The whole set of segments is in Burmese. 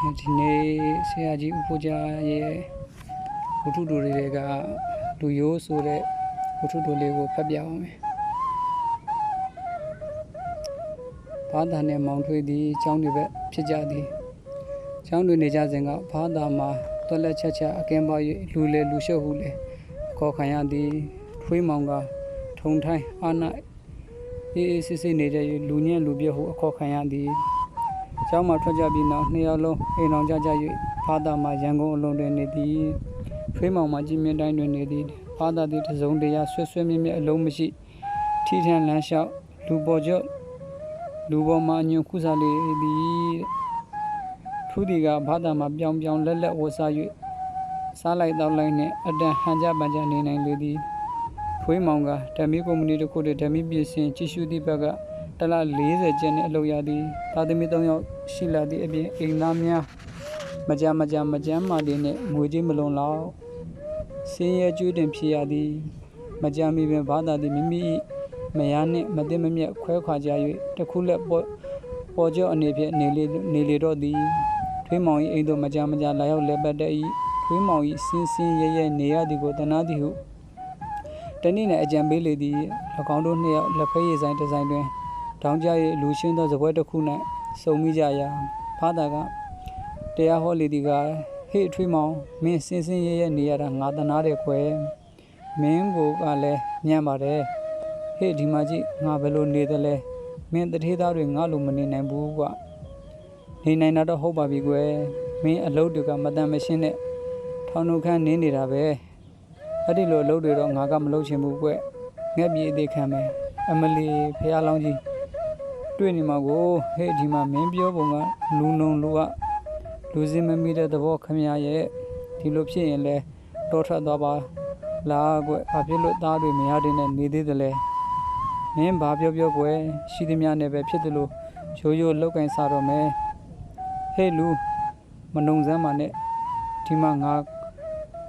ဒီနေ့ဆရာကြီးဦးဖိုးကြားရဲ့ဝတ္ထုတိုတွေကလူရိုးဆိုတဲ့ဝတ္ထုတိုလေးကိုဖတ်ပြအောင်မယ်ဘာသာနဲ့မောင်ထွေးသည်ကျောင်းတွေပဲဖြစ်ကြသည်ကျောင်းတွေနေကြစဉ်ကဘာသာမှာတွက်လက်ချက်ချက်အကင်းပါ၍လူလေလူရှုပ်ဟုလေအခေါ်ခံရသည်ထွေးမောင်ကထုံထိုင်းအာနာအေးအေးဆေးဆေးနေတဲ့လူညံ့လူပြည့်ဟုအခေါ်ခံရသည် ကျောင်းမှာထွက်ကြပြီးနောက်နှစ်ယောက်လုံးအိမ်အောင်ကြကြ၍ဖာသာမှာရန်ကုန်အလုံးတွင်နေသည်ထွေးမောင်မှာကြီးမြင့်တိုင်းတွင်နေသည်ဖာသာသည်တစုံတရာဆွဲဆွဲမြင့်မြင့်အလုံးမရှိထီထန်လမ်းလျှောက်လူပေါ်ကျော့လူပေါ်မှာညွန့်ခုစားလေသည်ထူးဒီကဘာသာမှာပြောင်ပြောင်လက်လက်ဝစား၍စားလိုက်တော့လိုက်နှင့်အတန်ဟန်ကြပန်ကြနေနိုင်လေသည်ထွေးမောင်ကဓမ္မီကုမ္ပဏီတစ်ခုတည်းဓမ္မီပြည်စင်ကြီးစုသည့်ဘက်ကတလ40ကျင်းနဲ့အလုပ်ရသည်သာသမီ3ယောက် ရှိလာသည့်အပြင်အိမ်သားများမကြမကြမကြမ်းမာသည်နှင့်ငွေကြေးမလုံလောက်စင်းရဲကျွေးတင်ဖြစ်ရသည်မကြမီပင်ဘာသာသည်မိမိ၏မယားနှင့်မသိမမြတ်ခွဲခွာကြ၍တခုလက်ပေါ်ပေါ်ကျော်အနေဖြင့်နေလေနေလေတော့သည်ထွေးမောင်၏အိမ်သို့မကြမကြလာရောက်လဲပတ်တတ်၏ထွေးမောင်၏စင်းစင်းရဲရဲနေရသည်ကိုတနာသည်ဟုတနည်းနဲ့အကြံပေးလေသည်၎င်းတို့နှစ်ယောက်လက်ဖက်ရည်ဆိုင်တစ်ဆိုင်တွင်တောင်းကြ၍လူရှင်းသောစပွဲတစ်ခု၌ စုံမိကြရာဖားတာကတရားဟောလေသည်ကဟေ့အထွေးမောင်မင်းစင်းစင်းရဲရဲနေရတာငါတနာတယ်ခွဲမင်းကိုကလည်းညံ့ပါတယ်ဟေ့ဒီမှာကြည့်ငါဘယ်လိုနေသလဲမင်းတထေးသားတွေငါလိုမနေနိုင်ဘူးကွနေနိုင်တာတော့ဟုတ်ပါပြီကွယ်မင်းအလုပ်တွေကမတန်မရှင်းနဲ့ထောင်နှုတ်ခမ်းနေနေတာပဲအဲ့ဒီလိုအလုပ်တွေတော့ငါကမလုပ်ချင်ဘူးကွငှက်ပြေးအသေးခံမယ်အမလီဖះလောင်းကြီး တွေ့နေမှာကိုဟဲ့ဒီမှာမင်းပြောပုံကလူနုံလူကလူစင်းမမိတဲ့သဘောခမရရဲ့ဒီလိုဖြစ်ရင်လဲတောထွက်သွားပါလာကွဘာဖြစ်လို့သားတွေမရတဲ့နဲ့နေသေးတယ်လဲမင်းဘာပြောပြောကွယ်ရှိသမျှနဲ့ပဲဖြစ်တယ်လို့ရိုးရိုးလောက်ကင်စားတော့မယ်ဟဲ့လူမနှုံစမ်းပါနဲ့ဒီမှာငါ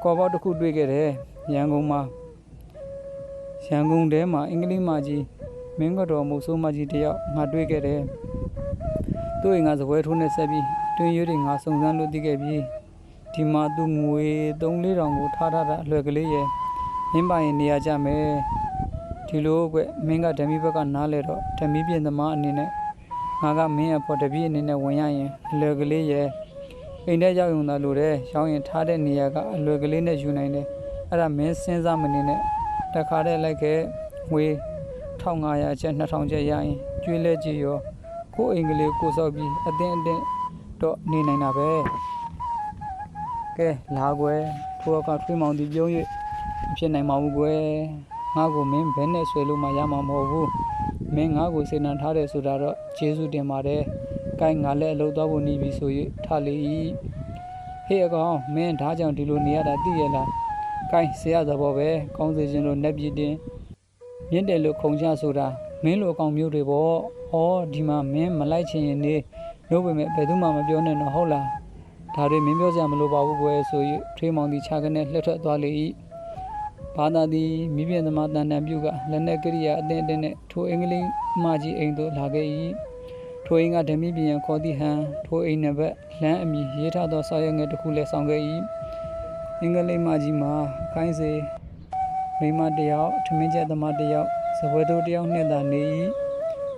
ကော်ပေါက်တစ်ခုတွေ့ခဲ့တယ်ရန်ကုန်မှာရန်ကုန်ထဲမှာအင်္ဂလိပ်မာကြီး မင်းကတော့မုတ်ဆိုးမကြီးတယောက်ငါတွေ့ခဲ့တယ်။သူ့အိမ်ကစပွဲထိုးနဲ့ဆက်ပြီးတွင်းရွတွေငါစုံစမ်းလို့သိခဲ့ပြီ။ဒီမှာသူငွေ3-4တောင်ကိုထားထားတာအလွယ်ကလေးရဲ့မင်းပိုင်နေရာကြမယ်။ဒီလိုကွမင်းကဓမီဘက်ကနားလဲတော့ဓမီပြင်သမားအနေနဲ့ငါကမင်းအဖို့တပည့်အနေနဲ့ဝင်ရရင်အလွယ်ကလေးရဲ့အိမ်ထဲရောက်ရုံသာလို့တဲ့ရောင်းရင်ထားတဲ့နေရာကအလွယ်ကလေးနဲ့ယူနိုင်တယ်။အဲ့ဒါမင်းစဉ်းစားမနေနဲ့တခါတည်းလိုက်ခဲ့ငွေ 1500ကျပ်2000ကျပ်ရရင်ကျွေးလဲကြည့်ရောကိုယ်အိမ်ကလေးကိုစောက်ပြီးအတင်းအတင်းတော့နေနိုင်တာပဲကဲလာကွယ်ထိုကထွေးမောင်ဒီပြုံး၍မဖြစ်နိုင်ပါဘူးကွယ်ငါ့ကိုမင်းဘယ်နဲ့ဆွဲလို့မှရမှာမဟုတ်ဘူးမင်းငါ့ကိုစေနံထားတယ်ဆိုတာတော့ကျေးဇူးတင်ပါတယ်ကိုင်းငါလည်းအလုပ်သွားဖို့နေပြီဆို၍ထားလေ၏ဟေးအကောင်မင်းဒါကြောင့်ဒီလိုနေရတာသိရလားကိုင်းဆရာသဘောပဲကောင်းစေခြင်းလို့နှက်ပြတင် မြင့်တယ်လို့ခုံချဆိုတာမင်းလိုအကောင်မျိုးတွေပေါ့။ဩဒီမှာမင်းမလိုက်ချင်ရင်နေလို့ပေမဲ့ဘယ်သူမှမပြောနဲ့တော့ဟုတ်လား။ဒါတွေမင်းပြောစရာမလိုပါဘူးကွယ်ဆို၍ထွေးမောင်သည်ခြာကနေလှည့်ထွက်သွားလေ၏။ဘာသာသည်မိပြန်သမားတန်တန်ပြုကလက်နဲ့ကရိယာအတင်းအတင်းနဲ့ထိုအင်္ဂလိပ်မကြီးအိမ်သို့လာခဲ့၏။ထိုအိမ်ကဓမီပြန်ရန်ခေါ်သည့်ဟန်ထိုအိမ်နံပါတ်လမ်းအမည်ရေးထားသောစာရွက်ငယ်တစ်ခုလည်းဆောင်ခဲ့၏။အင်္ဂလိပ်မကြီးမှာခိုင်းစေ မိန်းမတစ်ယောက်ထမင်းချက်သမားတစ်ယောက်စပွဲတို့တစ်ယောက်နှင့်သာနေ၏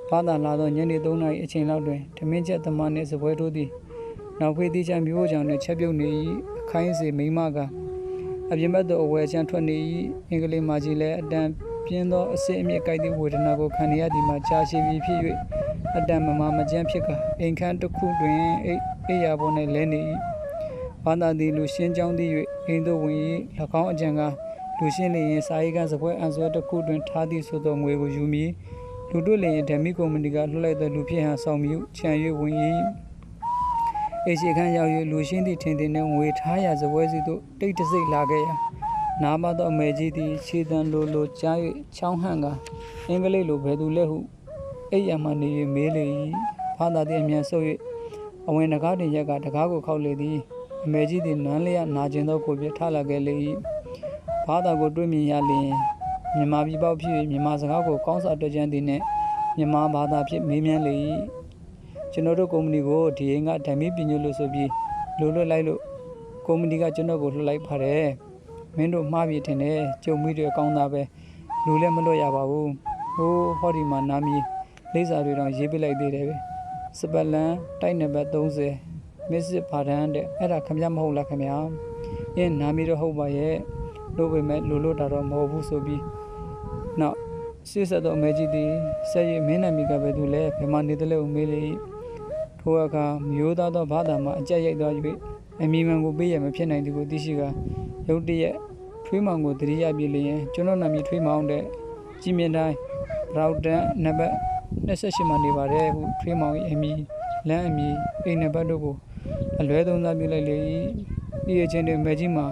ဘာသာလာသောညနေ3နာရီအချိန်လောက်တွင်ထမင်းချက်သမားနှင့်စပွဲတို့သည်နောက်ဖေးသီးချမ်းမျိုးကြောင့်နှင့်ချက်ပြုတ်နေ၏အခိုင်းစေမိန်းမကအပြင်ဘက်သို့အဝယ်ချမ်းထွက်နေ၏အင်္ဂလိပ်မကြီးလည်းအတန်ပြင်းသောအစစ်အမြစ်ကိုက်သည့်ဝေဒနာကိုခံနေရသည်မှာကြာရှည်ပြီဖြစ်၍အတန်မမာမကြမ်းဖြစ်ကအိမ်ခန်းတစ်ခုတွင်အိပ်အိပ်ရာပေါ်၌လဲနေ၏ဘာသာသည်လူရှင်းကြောင်းသည်၍အိမ်သို့ဝင်၏၎င်းအကြံကား လူရှင်းလျင်စာရေးကစပွဲအန်ဆွဲတစ်ခုတွင်ထားသည့်ဆိုသောငွေကိုယူမည်လူတို့လျင်ဓမီကုမ္ပဏီကလွှတ်လိုက်သောလူဖြစ်ဟန်ဆောင်မြူခြံ၍ဝင်၏အေရှိခန်းရောက်၍လူရှင်းသည့်ထင်ထင်နှင့်ငွေထားရာစပွဲစီသို့တိတ်တဆိတ်လာခဲ့ရာနာမသောအမေကြီးသည်ခြေတံလိုလိုကြား၍ချောင်းဟန့်ကအင်္ဂလိပ်လိုဘယ်သူလဲဟုအိပ်ရမှနေ၍မေးလေ၏ဘာသာသည်အမြန်ဆုပ်၍အဝင်တကားတင်ရက်ကတကားကိုခောက်လေသည်အမေကြီးသည်နန်းလျက်နာကျင်သောကိုယ်ပြထလာခဲ့လေ၏ ဘာသာကိုတွေ့မြင်ရလျင်မြန်မာပြည်ပေါက်ဖြစ်၍မြန်မာစကားကိုကောင်းစွာတွေ့ကြသည်နှင့်မြန်မာဘာသာဖြင့်မေးမြန်းလေ၏ကျွန်တော်တို့ကုမ္ပဏီကိုဒီအိမ်ကဓမ္မပညုလို့ဆိုပြီးလိုလွတ်လိုက်လို့ကုမ္ပဏီကကျွန်တော်ကိုလှုပ်လိုက်ပါတယ်မင်းတို့မှားပြီထင်တယ်ကြုံမိတွေကောင်းတာပဲလူလည်းမလွတ်ရပါဘူးဟိုးဟောဒီမှာနာမည်လိပ်စာတွေတော့ရေးပလိုက်သေးတယ်ပဲစပလန်တိုက်နံပါတ်30မစ်စစ်ဘာဒန်တဲ့အဲ့ဒါခင်ဗျမဟုတ်လားခင်ဗျာအင်းနာမည်တော့ဟုတ်ပါရဲ့ လို့ပေမဲ့လူလွတ်တာတော့မဟုတ်ဘူးဆိုပြီးနောက်စစ်ဆက်တော့အမေကြီးသည်ဆက်ရည်မင်းနာမည်ကပဲသူလဲဘယ်မှာနေတယ်လဲဦးမေးလေထိုအခါမျိုးသားသောဘာသာမှာအကြက်ရိုက်သွား၍အမီမန်ကိုပေးရမဖြစ်နိုင်သည်ကိုသိရှိကရုတ်တရက်ထွေးမောင်ကိုတတိယပြလျင်ကျွန်တော်နာမည်ထွေးမောင်တဲ့ကြည်မြင့်တိုင်းဘရောက်တန်နံပါတ်28မှာနေပါတယ်ဟုထွေးမောင်၏အမည်လမ်းအမည်အိမ်နံပါတ်တို့ကိုအလွဲသုံးစားပြုလိုက်လေ၏ဒီအချင်းတွေမဲကြီးမှာ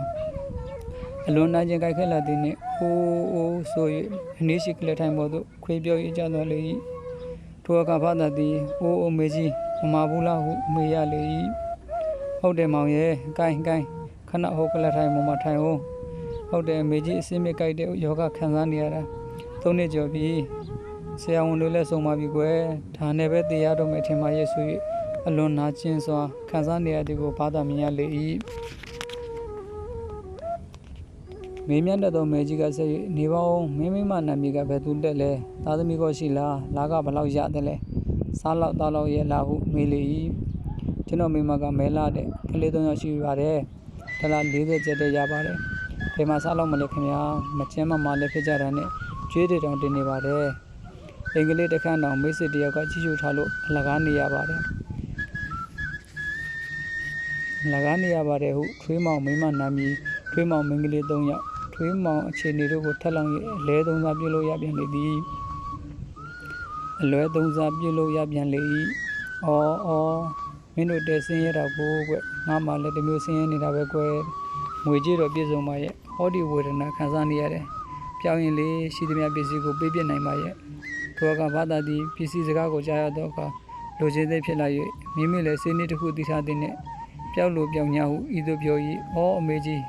အလွန်နာကျင်ကြိုက်ခဲ့လာသည်နှင့်အိုးအိုးဆို၍အနည်းရှိကလေးထိုင်ပေါ်သို့ခွေပြော၍ကြသွားလေ၏ထိုအခါဘာသာသည်အိုးအိုးမေကြီးမမဘူးလားဟုမေးရလေ၏ဟုတ်တယ်မောင်ရဲ့ကိုင်းကိုင်းခဏဟိုကလေးထိုင်ပေါ်မှာထိုင်အောင်ဟုတ်တယ်မေကြီးအစင်းမြကြိုက်တဲ့ယောဂခံစားနေရတာသုံးနှစ်ကျော်ပြီဆရာဝန်တို့လည်းဆုံးပါပြီကွယ်ဒါနဲ့ပဲတရားတော်မယ်ထင်ပါရဲ့ဆို၍အလွန်နာကျင်စွာခံစားနေရတဲ့ကိုဘာသာမြင်ရလေ၏ မေးမြန်းတတ်သောမေကြီးကဆက်၍နေပါဦးမင်းမိမနာမည်ကဘယ်သူတက်လဲသားသမီးကောရှိလားလာကဘလောက်ရတယ်လဲစားလောက်သားလောက်ရဲ့လားဟုမေးလေ၏ကျွန်တော်မိမကမဲလာတဲ့ကလေးသုံးယောက်ရှိပါတယ်ဒလာ40ကျက်တည်းရပါတယ်ဘယ်မှာစားလောက်မလဲခင်ဗျာမကျင်းမမလည်းဖြစ်ကြတာနဲ့ကျွေးတွေတောင်တင်နေပါတယ်အင်္ဂလိပ်တစ်ခါတောင်မိတ်ဆွေတယောက်ကကြည့်ရှုထားလို့အလကားနေရပါတယ်လကားနေရပါတယ်ဟုထွေးမောင်မိမနာမည်ထွေးမောင်မင်္ဂလေး၃ယောက် ထွေးမောင်အခြေအနေတို့ကိုထက်လောင်၍အလဲသုံးစားပြုလို့ရပြန်လေသည်အလွဲသုံးစားပြုလို့ရပြန်လေ၏အော်အော်မင်းတို့တဲဆင်းရတာကိုကွငါမှလည်းတမျိုးဆင်းရနေတာပဲကွငွေကြေးတော့ပြည့်စုံပါရဲ့ဟောဒီဝေဒနာခံစားနေရတယ်ပြောင်းရင်လေရှိသမျှပစ္စည်းကိုပေးပြနိုင်ပါရဲ့ထိုကဘာသာသည်ပစ္စည်းစကားကိုကြားရတော့အခါလိုချင်သိဖြစ်လာ၍မိမိလည်းစိတ်နှတစ်ခုတည်ထားတဲ့နဲ့ပျောက်လို့ပျောက်ညာဟုဤသို့ပြော၏အော်အမေကြီး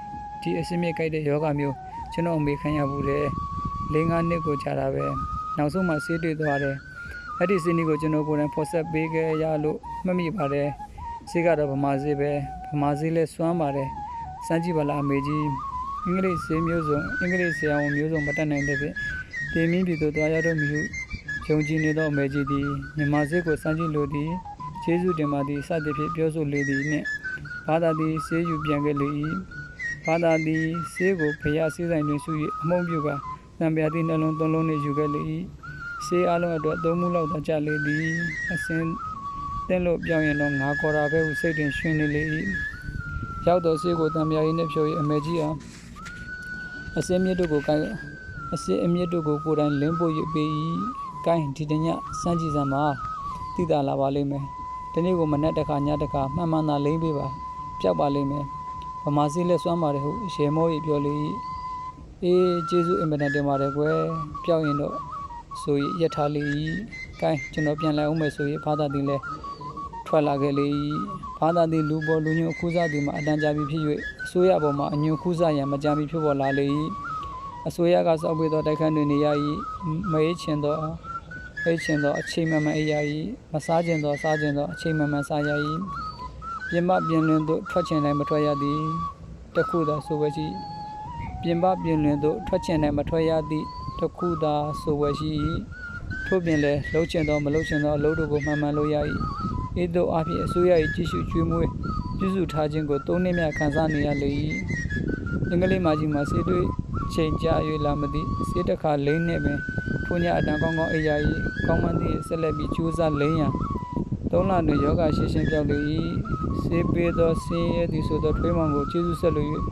ဒီအစင်းမြစ်ကြိုက်တဲ့ယောဂမျိုးကျွန်တော်အမေခံရဘူးတယ်၄၅နှစ်ကိုကြာတာပဲနောက်ဆုံးမှဆေးတွေ့သွားတယ်အဲ့ဒီစင်းဒီကိုကျွန်တော်ကိုယ်တိုင်ဖော်ဆက်ပေးခဲ့ရလို့မှတ်မိပါတယ်ဆေးကတော့ဗမာဆေးပဲဗမာဆေးလဲစွမ်းပါတယ်စမ်းကြည့်ပါလားအမေကြီးအင်္ဂလိပ်ဆေးမျိုးစုံအင်္ဂလိပ်ဆရာဝန်မျိုးစုံမတတ်နိုင်တဲ့ဖြင့်တင်မင်းပြည်သို့သွားရတော့မည်ဟုယုံကြည်နေသောအမေကြီးသည်မြန်မာဆေးကိုစမ်းကြည့်လိုသည်ကျေးဇူးတင်ပါသည်စသဖြင့်ပြောဆိုလေသည်နှင့်ဘာသာသည်ဆေးယူပြန်ခဲ့လေ၏ ဘာသာသည်ဆေးကိုဖျားဆေးဆိုင်တွင်စု၍အမုံပြုကာတံပြာသည့်နှလုံးသုံးလုံးနှင့်ယူခဲ့လေ၏ဆေးအလုံးအတွက်သုံးမှုလောက်သာကြလေသည်အစင်တင်းလို့ပြောင်းရင်တော့ငါခေါ်တာပဲဟုစိတ်တွင်ရွှင်နေလေ၏ရောက်သောဆေးကိုတံပြာရည်နှင့်ဖြို၍အမေကြီးအားအစင်းမြစ်တို့ကိုကိုင်အစင်းအမြစ်တို့ကိုကိုယ်တိုင်လင်းပို့၍ပေး၏ကိုင်းဒီတညစမ်းကြည့်စမ်းပါတိတာလာပါလိမ့်မယ်ဒီနေ့ကိုမနက်တစ်ခါညတစ်ခါမှန်မှန်သာလိမ့်ပေးပါပျောက်ပါလိမ့်မယ် ဗမာစီလက်စွမ်းပါတယ်ဟုရေမောကြီးပြောလေအေးကျေးဇူးအင်မတန်တင်ပါတယ်ကွယ်ပျောက်ရင်တော့ဆိုရရထားလေကိုင်းကျွန်တော်ပြန်လာအောင်မယ်ဆိုရဘာသာတင်လဲထွက်လာခဲ့လေဘာသာတင်လူပေါ်လူညွန့်ခူးစားဒီမှာအတန်ကြာပြီဖြစ်၍အစိုးရပေါ်မှာအညွန့်ခူးစားရန်မကြမ်းပြီဖြစ်ပေါ်လာလေအစိုးရကစောက်ပေးသောတိုက်ခန်းတွင်နေရ၏မေးချင်သောအိတ်ချင်သောအချိန်မှန်မှန်အိပ်ရ၏မစားချင်သောစားချင်သောအချိန်မှန်မှန်စားရ၏ ပြင်ပပြင်လွင်သို့ထွက်ချင်တိုင်းမထွက်ရသည်တခုသာဆိုပဲရှိပြင်ပပြင်လွင်သို့ထွက်ချင်တိုင်းမထွက်ရသည်တခုသာဆိုပဲရှိထို့ပြင်လည်းလှုပ်ချင်သောမလှုပ်ချင်သောအလုပ်တို့ကိုမှန်မှန်လုပ်ရ၏ဤသို့အဖြစ်အစိုးရ၏ကြည့်ရှုကျွေးမွေးပြုစုထားခြင်းကိုသုံးနှစ်မြခံစားနေရလေ၏အင်္ဂလိပ်မှာကြီးမှာစေတွေ့ချိန်ကြာ၍လာမသည်စေတခါလိမ့်နှင့်ပင်ထိုညအတန်ကောင်းကောင်းအိယာ၏ကောင်းမန်းသည့်ဆက်လက်ပြီးကြိုးစားလိမ့်ရန် သုံးလတွင်ယောဂရှင်းရှင်းပြောက်လေ၏စေပေးသောဆင်းရဲသည်ဆိုသောထွေးမောင်ကိုကျေးဇူးဆက်လို၍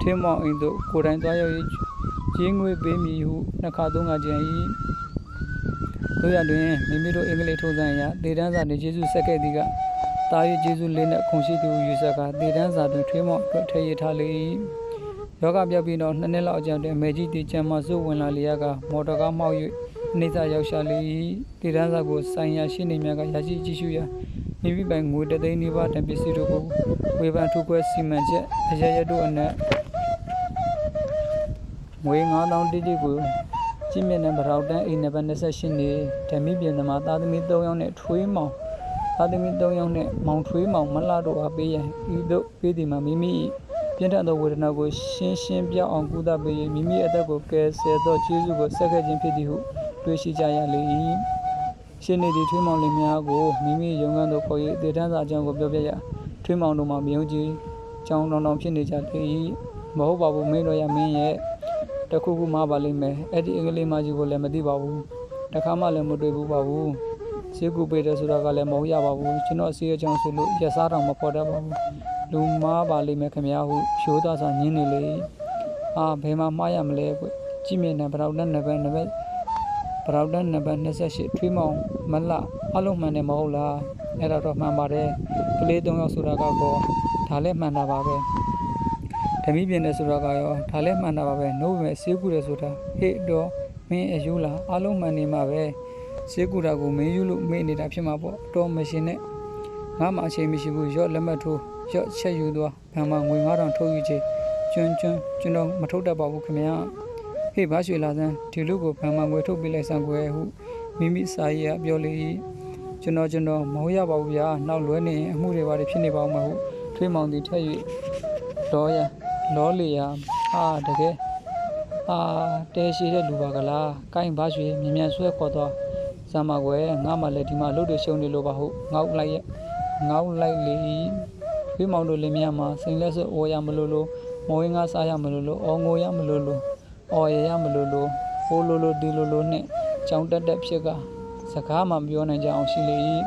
ထွေးမောင်အိမ်သို့ကိုယ်တိုင်သွားရောက်၍ကျင်းငွေပေးမည်ဟုနှစ်ခါသုံးခါကြံ၏တို့ရတွင်မိမိတို့အင်္ဂလိပ်ထိုးစံအရဒေတန်းစာတွင်ကျေးဇူးဆက်ခဲ့သည်ကတာ၍ကျေးဇူးလေးနှင့်ခုံရှိသူယူဆက်ကဒေတန်းစာတွင်ထွေးမောင်အတွက်ထည့်ရထားလေ၏ယောဂပြောက်ပြီးတော့နှစ်နှစ်လောက်အကြာတွင်အမေကြီးတီချမ်းမစိုးဝင်လာလျက်ကမော်တော်ကားမှောက်၍အ နေစာရောက်ရှာလေ၏ဒေတန်းစာကိုဆိုင်ရာရှင်းနေများကရရှိကြည့်ရှုရာမိမိပိုင်ငွေတသိန်းနီးပါးတန်ပစ္စည်းတို့ကိုဝေဖန်ထုခွဲစီမံချက်အရရတို့အနက်ငွေ9000တိတိကိုကြည့်မြင့်တဲ့ဗရောက်တန်းအိမ်နံပါတ်28နေဓမ္မိပြင်သမားသားသမီး3ယောက်နဲ့ထွေးမောင်သားသမီး၃ယောက်နှင့်မောင်ထွေးမောင်မလှတို့အားပေးရန်ဤသို့ပေးသည်မှာမိမိ၏ပြင်းထန်သောဝေဒနာကိုရှင်းရှင်းပြအောင်ကုသပေး၍မိမိအသက်ကိုကယ်ဆယ်သောကျေးဇူးကိုဆက်ခဲ့ခြင်းဖြစ်သည်ဟု တွေ့ရှိကြရလေ၏ရှင်နေသည့်ထွေးမောင်လေးများကိုမိမိရုံငန်းသို့ခေါ်၍ဒေသန်းစာအကြောင်းကိုပြောပြရထွေးမောင်တို့မှမယုံကြည်ကြောင်းတောင်တောင်ဖြစ်နေကြလေ၏မဟုတ်ပါဘူးမင်းတို့ရမင်းရဲ့တခုခုမှပါလိမ့်မယ်အဲ့ဒီအင်္ဂလိပ်မကြီးကိုလည်းမသိပါဘူးတခါမှလည်းမတွေ့ဘူးပါဘူးဈေးကူပေးတယ်ဆိုတာကလည်းမဟုတ်ရပါဘူးကျွန်တော်အစီအကြောင်းဆိုလို့ရစားတော်မဖော်တတ်ပါဘူးလူမားပါလိမ့်မယ်ခင်ဗျာဟုဖြိုးသားစာညင်းနေလေအာဘယ်မှာမှားရမလဲကွကြည့်မြင်တယ်ဗရောက်တဲ့နံပါတ်နံပါတ် ဗရောက်တဲ့နံပါတ်28ထွေးမောင်မလအလုံးမှန်တယ်မဟုတ်လားအဲ့ဒါတော့မှန်ပါတယ်ကလေး၃ယောက်ဆိုတာကတော့ဒါလည်းမှန်တာပါပဲဓမီပြင်းတယ်ဆိုတာကရောဒါလည်းမှန်တာပါပဲနို့ပဲဆေးကူတယ်ဆိုတာဟေ့တော့မင်းအယူလားအလုံးမှန်နေမှာပဲစေကူတာကိုမင်းယူလို့မေ့နေတာဖြစ်မှာပေါ့အတော်မရှင်နဲ့ငါမှအချိန်မရှိဘူးရော့လက်မှတ်ထိုးရော့ချက်ယူသွားဘန်မှာငွေ9000ထုတ်ယူချေကျွန်းကျွန်းကျွန်တော်မထုတ်တတ်ပါဘူးခင်ဗျာ ဟေ့ဘာရွှေလာစမ်းဒီလူကိုဘန်မှာငွေထုတ်ပေးလိုက်စမ်းကွယ်ဟုမိမိစာရေးကပြောလေ၏ကျွန်တော်ကျွန်တော်မဟုတ်ရပါဘူးဗျာနောက်လွဲနေရင်အမှုတွေပါဖြစ်နေပါဦးမဟုတ်ထွေးမောင်သည်ထက်၍လောရလောလီယာအာတကယ်အာတဲရှိတဲ့လူပါကလားကိုင်းဘာရွှေမြ мян ဆွဲခေါ်တော့ စမ်းမကွယ်ငါမှလည်းဒီမှာလှုပ်တွေရှုံနေလို့ပါဟုတ်ငေါက်လိုက်ရဲ့ငေါက်လိုက်လေဖေးမောင်တို့လင်းမြမှာစိန်လက်ဆွအော်ရမလို့လို့မော်ဝင်းငါစားရမလို့လို့အော်ငိုရမလို့လို့ အော်ရရမလို့လို့ဟိုလိုလိုဒီလိုလိုနဲ့ကြောင်တက်တက်ဖြစ်ကစကားမှမပြောနိုင်ကြအောင်ရှိလေ၏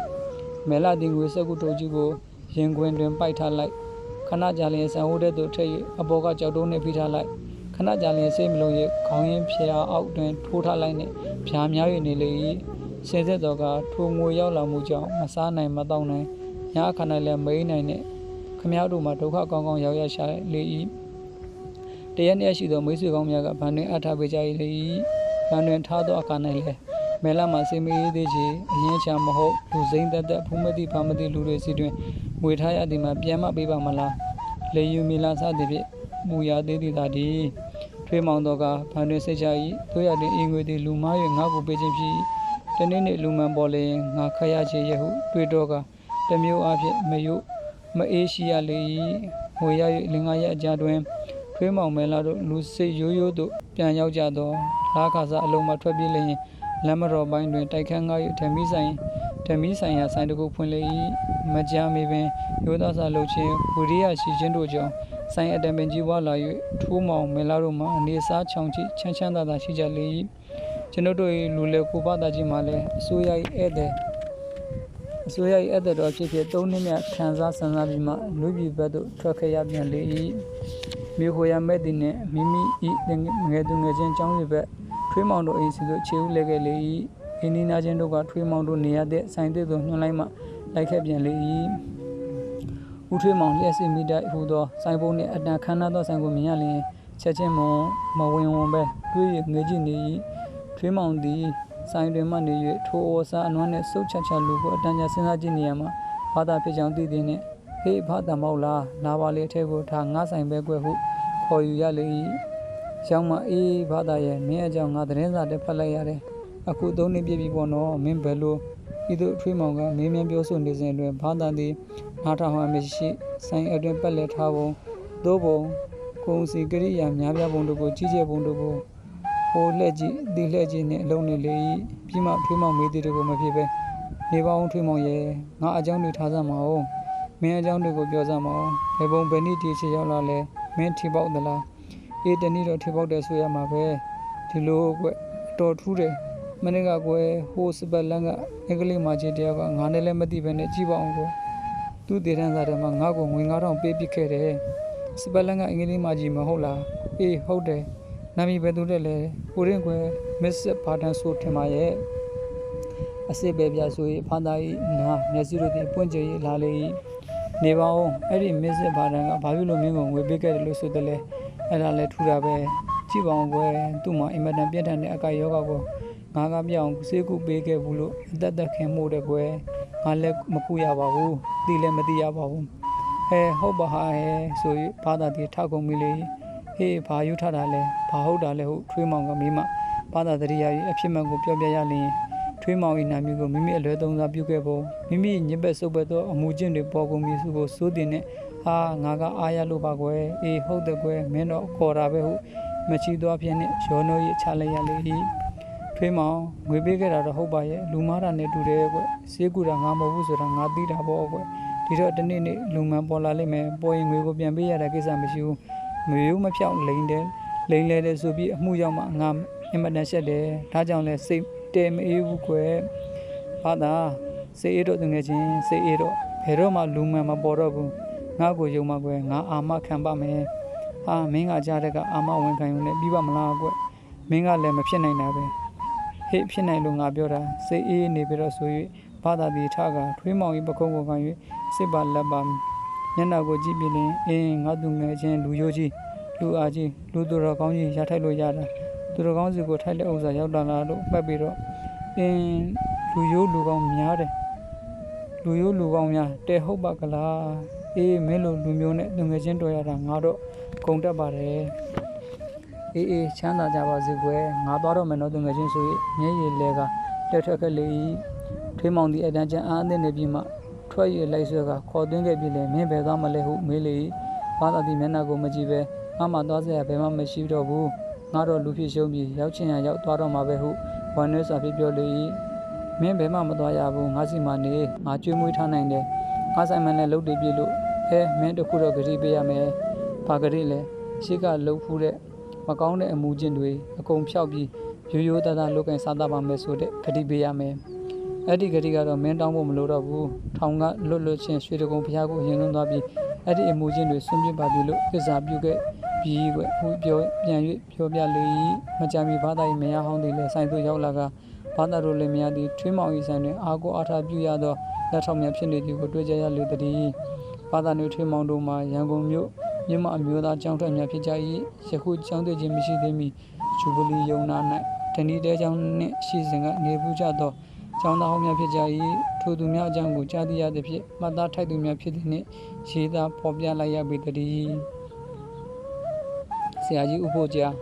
မဲလာတင်ငွေစက်ကုတုတ်ကြီးကိုရင်ခွင်တွင်ပိုက်ထားလိုက်ခဏကြာလျင်ဆန်ဟိုးတဲ့သို့ထည့်၍အပေါ်ကကြောက်တုံးနဲ့ဖိထားလိုက်ခဏကြာလျင်စိတ်မလုံး၍ခေါင်းရင်းဖျားအောက်တွင်ထိုးထားလိုက်နှင့်ဖြားများ၍နေလေ၏ဆယ်သက်တော်ကထိုငွေရောက်လာမှုကြောင့်မစားနိုင်မတော့နိုင်ညအခါ၌လည်းမိန်နိုင်နဲ့ခမည်းတော်မှာဒုက္ခကောင်းကောင်းရောက်ရရှာလေ၏ တရက်နေ့ရှိသောမိတ်ဆွေကောင်းများကဗန်တွင်အပ်ထားပေးကြ၏လေ၏ဗန်တွင်ထားသောအခါ၌လည်းမဲလာမှာစေမေးသေးချေအရင်ချာမဟုတ်လူစိမ့်သက်သက်ဖူးမသိဖာမသိလူတွေစီတွင်ငွေထားရသည်မှာပြန်မပေးပါမလားလေယူမီလာစသည်ဖြင့်မူရသေးသည်သာဒီထွေးမောင်တော်ကဗန်တွင်စိတ်ချ၏တို့ရသည်အင်ငွေသည်လူမား၍ငါ့ကိုပေးခြင်းဖြစ်၏တနေ့နေ့လူမှန်ပေါ်လေရင်ငါခရချေရဟုတွေးတော့ကတမျိုးအဖြစ်မယုမအေးရှိရလေ၏ငွေရ၍လင်္ကာရဲ့အကြတွင် ထွေးမောင်မဲလာတို့လူစိတ်ရိုးရိုးတို့ပြန်ရောက်ကြသောလားခါစားအလုံးမထွက်ပြေးလျင်လမ်းမတော်ပိုင်းတွင်တိုက်ခန်းငါ၍ဓမီဆိုင်ဓမီဆိုင်ရာဆိုင်တစ်ခုဖွင့်လေ၏မကြာမီပင်ရိုးသားစွာလှုပ်ခြင်းဝိရိယရှိခြင်းတို့ကြောင့်ဆိုင်အတံပင်ကြီးပွားလာ၍ထိုးမောင်မဲလာတို့မှအနေစားချောင်ချိချမ်းချမ်းသာသာရှိကြလေ၏ကျွန်ုပ်တို့၏လူလေကိုပါတာကြီးမှလည်းအစိုးရ၏ဧည့်သည်အစိုးရ၏ဧည့်သည်တော်ဖြစ်ဖြစ်သုံးနှစ်မြတ်ခံစားဆန္ဒပြီးမှလူပြည်ဘက်သို့ထွက်ခဲ့ရပြန်လေ၏ မြို့ခိုရမဲ့သည်နှင့်မိမိ၏ငယ်သူငယ်ချင်းចောင်းရဘက်ထွေးမောင်တို့အိမ်စီသို့ခြေဦးလဲခဲ့လေ၏အင်းနီနာချင်းတို့ကထွေးမောင်တို့နေရတဲ့ဆိုင်တဲ့သို့ညှွှန်လိုက်မှလိုက်ခဲ့ပြန်လေ၏ဦးထွေးမောင်လျှက်စီမိတိုက်ဟူသောဆိုင်ပုံနှင့်အတန်ခမ်းနားသောဆိုင်ကိုမြင်ရလျင်ချက်ချင်းမမဝင်ဝင်ပဲတွေးရငေးကြည့်နေ၏ထွေးမောင်သည်ဆိုင်တွင်မှနေ၍ထိုအဝစားအနွမ်းနှင့်စုတ်ချက်ချက်လူကိုအတန်ကြာစဉ်းစားကြည့်နေရမှာဘာသာဖြစ်ကြောင်းသိသည်နှင့် ဟေးဘာသာမောက်လားလာပါလေအထက်ကိုထားငါဆိုင်ပဲကွယ်ဟုခေါ်ယူရလေ၏ကျောင်းမအေးဘာသာရဲ့မင်းအကြောင်းငါသတင်းစာတက်ဖတ်လိုက်ရတယ်အခုသုံးနှစ်ပြည့်ပြီပေါ့နော်မင်းဘယ်လိုဤသို့အထွေးမောင်ကမင်းမြန်ပြောဆိုနေစဉ်တွင်ဘာသာသည်နားထောင်မှမရှိဆိုင်အတွင်ပက်လက်ထားပုံသို့ပုံကုံစီကရိယာများပြားပုံတို့ကိုကြီးကျယ်ပုံတို့ကိုဟိုလှဲ့ကြည့်ဒီလှဲ့ကြည့်နှင့်အလုံးနေလေ၏ပြီးမှထွေးမောင်မေးသည်တို့ကိုမဖြစ်ပဲနေပါအောင်ထွေးမောင်ရဲ့ငါအကြောင်းတွေထားစမ်းမအောင် မင်းအကြောင်းတွေကိုပြောစမ်းမအောင်ဘယ်ပုံဘယ်နည်းဒီချေရောက်လာလဲမင်းထိပေါက်သလားအေးတနည်းတော့ထိပေါက်တယ်ဆိုရမှာပဲဒီလိုကွတော်ထူးတယ်မနေ့ကကွယ်ဟိုစပတ်လန်ကအင်္ဂလိပ်မှာချင်းတယောက်ကငါနဲ့လည်းမသိဘဲနဲ့ကြည့်ပါအောင်ကွယ်သူ့ဒေသန်းစာထဲမှာငါ့ကိုငွေ9000ပေးပစ်ခဲ့တယ်စပတ်လန်ကအင်္ဂလိပ်မှာကြီးမဟုတ်လားအေးဟုတ်တယ်နာမည်ပဲသူတဲ့လေကိုရင်ကွယ်မစ်ဘာဒန်ဆိုထင်ပါရဲ့အစစ်ပဲပြဆိုရင်ဖန်သားဤနာမျက်စိတို့တင်ပွင့်ကြရလာလေ နေပါဦးအဲ့ဒီမစ်ဘာဒန်ကဘာဖြစ်လို့မင်းကိုငွေပေးခဲ့တယ်လို့ဆိုတယ်လေအဲ့ဒါလည်းထူတာပဲကြည့်ပါအောင်ကွယ်သူ့မှာအင်မတန်ပြည့်ထန်တဲ့အကယောဂကိုငါကပြောင်းစေးကူပေးခဲ့ဘူးလို့အသက်သက်ခင်မှုတဲ့ကွယ်ငါလည်းမကူရပါဘူးသိလည်းမသိရပါဘူးဟဲဟုတ်ပါဟာဟဲဆိုပြီးဘာသာတီထောက်ကုန်ပြီလေဟေးဘာယူထတာလဲဘာဟုတ်တာလဲဟုထွေးမောင်ကမိမဘာသာတရိယာကြီးအဖြစ်မှန်ကိုပြောပြရလျင် ထွေးမောင်၏နာမည်ကိုမိမိအလွဲသုံးစားပြုခဲ့ပုံမိမိညစ်ပတ်စုပ်ပတ်သောအမှုကျင့်တွေပေါ်ကုန်ပြီစုကိုစိုးတင်နဲ့ဟာငါကအားရလို့ပါကွယ်အေးဟုတ်တယ်ကွယ်မင်းတော့ခေါ်တာပဲဟုမချီသွားဖြင့်နဲ့ရောနှိုး၏ချလိုက်ရလေ၏ထွေးမောင်ငွေပေးခဲ့တာတော့ဟုတ်ပါရဲ့လူမားတာနဲ့တူတယ်ကွယ်စေးကူတာငါမဟုတ်ဘူးဆိုတာငါသိတာပေါ့ကွယ်ဒီတော့တနေ့နေ့လူမှန်ပေါ်လာလိမ့်မယ်ပေါ်ရင်ငွေကိုပြန်ပေးရတဲ့ကိစ္စမရှိဘူးငွေရိုးမဖြောက်လိမ့်တယ်လိမ့်လေတယ်ဆိုပြီးအမှုရောက်မှငါအင်မတန်ရှက်တယ်ဒါကြောင့်လဲစိတ် တဲမအေးဘူးကွယ်ဘာသာစိတ်အေးတော့တငယ်ချင်းစိတ်အေးတော့ဘယ်တော့မှလူမှန်မပေါ်တော့ဘူးငါ့ကိုယုံမှကွယ်ငါအာမခံပါမယ်ဟာမင်းကကြားတဲ့ကအာမဝန်ခံရုံနဲ့ပြီးပါမလားကွယ်မင်းကလည်းမဖြစ်နိုင်တာပဲဟေ့ဖြစ်နိုင်လို့ငါပြောတာစိတ်အေးနေပြီးတော့ဆို၍ဘာသာဒီထားကထွေးမောင်ကြီးပခုံးကိုခံ၍စစ်ပါလက်ပါမျက်နှာကိုကြည့်ပြီးရင်အင်းငါသူငယ်ချင်းလူရိုးကြီးလူအားကြီးလူသူတော်ကောင်းကြီးရထိုက်လို့ရတာ သူတော်ကောင်းစီကိုထိုက်တဲ့ဥစ္စာရောက်လာလားလို့မှတ်ပြီးတော့အင်းလူရိုးလူကောင်းများတယ်လူရိုးလူကောင်းများတဲဟုတ်ပါကလားအေးမင်းလိုလူမျိုးနဲ့သူငယ်ချင်းတွေ့ရတာငါတော့ဂုံတက်ပါတယ်အေးအေးချမ်းသာကြပါစေကွယ်ငါသွားတော့မယ်နော်သူငယ်ချင်းဆို၍မျက်ရည်လဲကတက်ထွက်ခဲ့လေ၏ထွေးမောင်ဒီအတန်းချမ်းအားအသင့်နေပြီးမှထွက်ရလိုက်ဆွဲကခေါ်သွင်းခဲ့ပြီလေမင်းဘယ်သွားမလဲဟုမေးလေ၏ဘာသာဒီမျက်နှာကိုမကြည့်ပဲငါမှသွားစရာဘယ်မှမရှိတော့ဘူး ငါတော့လူဖြစ်ရှုံးပြီးရောက်ချင်ရရောက်သွားတော့မှာပဲဟုဝန်နှဲစွာဖြစ်ပြောလေ၏မင်းဘယ်မှမသွားရဘူးငါစီမနေငါကျွေးမွေးထားနိုင်တယ်ငါဆိုင်မနဲ့လုပ်တည်ပြလို့ဟဲမင်းတခုတော့ဂရီပေးရမယ်ဘာဂရီလဲရှေ့ကလှုပ်ဖူးတဲ့မကောင်းတဲ့အမှုချင်းတွေအကုန်ဖြောက်ပြီးရိုးရိုးသားသားလုပ်ကင်စားသားပါမယ်ဆိုတဲ့ဂရီပေးရမယ်အဲ့ဒီဂရီကတော့မင်းတောင်းဖို့မလိုတော့ဘူးထောင်ကလွတ်လွတ်ချင်းရွှေတကုံဖျားကိုအရင်လုံးသွားပြီးအဲ့ဒီအမှုချင်းတွေဆွန့်ပစ်ပါပြီလို့ကိစ္စပြုခဲ့ ပြီးကွဟိုပြောပြန်၍ပြောပြလေ၏မကြမီဘာသာ၏မရဟောင်းသည်လည်းဆိုင်သို့ရောက်လာကဘာသာတို့လည်းမရသည်ထွေးမောင်၏ဆိုင်တွင်အာကိုအားထားပြုရသောလက်ထောက်များဖြစ်နေသည်ကိုတွေ့ကြရလေသည်ဘာသာနှင့်ထွေးမောင်တို့မှာရန်ကုန်မြို့မြို့မအမျိုးသားကျောင်းထွက်များဖြစ်ကြ၏ယခုကျောင်းသွေးခြင်းမရှိသေးမီဂျူဘလီယုံနာ၌တဏီတဲကျောင်းနှင့်ရှိစဉ်ကနေပူးကြသောကျောင်းသားဟောင်းများဖြစ်ကြ၏ထိုသူများအကြောင်းကိုကြားသိရသဖြင့်မှတ်သားထိုက်သူများဖြစ်သည်နှင့်ရေးသားဖော်ပြလိုက်ရပေသည် ဆရာကြီးဥဖို့ကြား